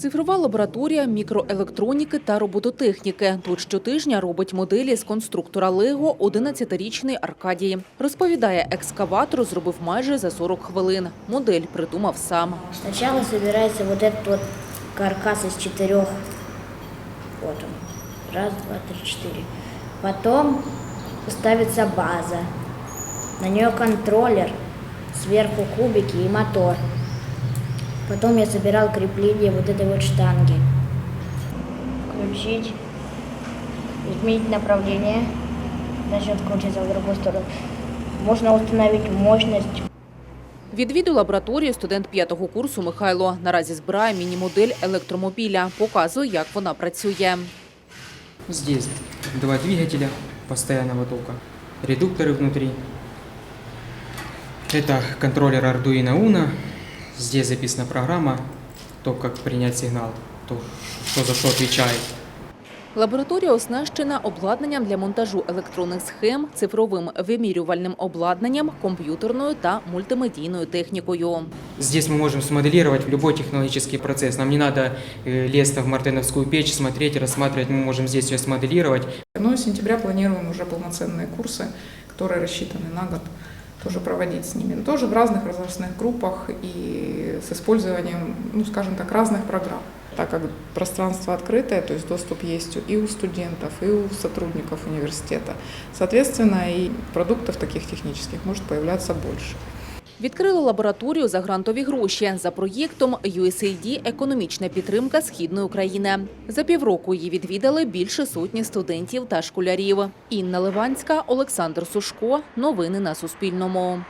Цифрова лабораторія мікроелектроніки та робототехніки. Тут щотижня робить моделі з конструктора Лего 11-річний Аркадій. Розповідає, екскаватор зробив майже за 40 хвилин. Модель придумав сам. Сначала собирается вот этот вот каркас из четырех. Вот он. Раз, два, три, четыре. Потом ставится база. На нее контроллер, сверху кубики и мотор. Потом я собирал крепление вот этой вот штанги. Включить, изменить направление, начнет крутиться в другую сторону. Можно установить мощность Відвідує лабораторію студент п'ятого курсу Михайло. Наразі збирає міні-модель електромобіля. Показує, як вона працює. Здесь два двигателя постоянного тока, редукторы внутри. Это контроллер Arduino Uno. Здесь записана программа, то, как принять сигнал, то, что за что отвечает. Лабораторія оснащена обладнанням для монтажу електронних схем, цифровим вимірювальним обладнанням, комп'ютерною та мультимедійною технікою. Здесь мы можем смоделировать любой технологический процесс. Нам не надо э, лезть в мартеновскую печь, смотреть, рассматривать. Мы можем здесь все смоделировать. Но с сентября планируем уже полноценные курсы, которые рассчитаны на год, Тоже проводить с ними. Но тоже в разных возрастных группах и с использованием, ну, скажем так, разных программ. Так как пространство открытое, то есть доступ есть и у студентов, и у сотрудников университета, соответственно, и продуктов таких технических может появляться больше. Відкрили лабораторію за грантові гроші за проєктом USAID «Економічна підтримка Східної України». За півроку її відвідали більше сотні студентів та школярів. Інна Ливанська, Олександр Сушко. Новини на Суспільному.